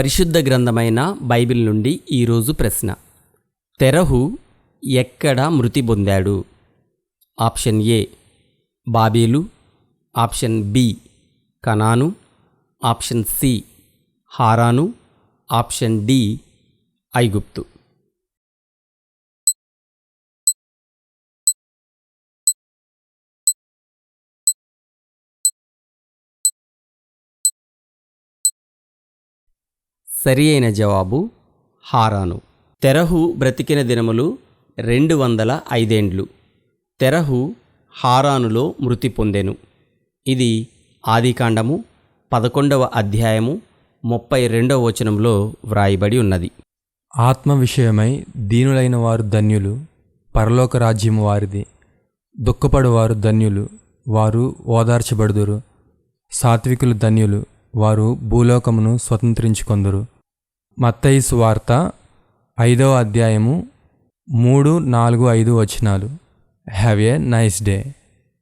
పరిశుద్ధ గ్రంథమైన బైబిల్ నుండి ఈరోజు ప్రశ్న. తెరహు ఎక్కడ మృతి పొందాడు? ఆప్షన్ ఏ బాబేలు. ఆప్షన్ బి కనాను. ఆప్షన్ సి హారాను. ఆప్షన్ డి ఐగుప్తు. సరి అయిన జవాబు హారాను. తెరహు బ్రతికిన దినములు రెండు వందల ఐదేండ్లు. తెరహు హారానులో మృతి పొందెను. ఇది ఆదికాండము పదకొండవ అధ్యాయము ముప్పై రెండవ వచనంలో వ్రాయబడి ఉన్నది. ఆత్మ విషయమై దీనులైన వారు ధన్యులు పరలోక రాజ్యము వారిది. దుఃఖపడువారు ధన్యులు వారు ఓదార్చబడుదురు. సాత్వికులు ధన్యులు వారు భూలోకమును స్వతంత్రించుకొందరు. మత్తయి సువార్త ఐదవ అధ్యాయము మూడు నాలుగు ఐదు వచనాలు. Have a nice day.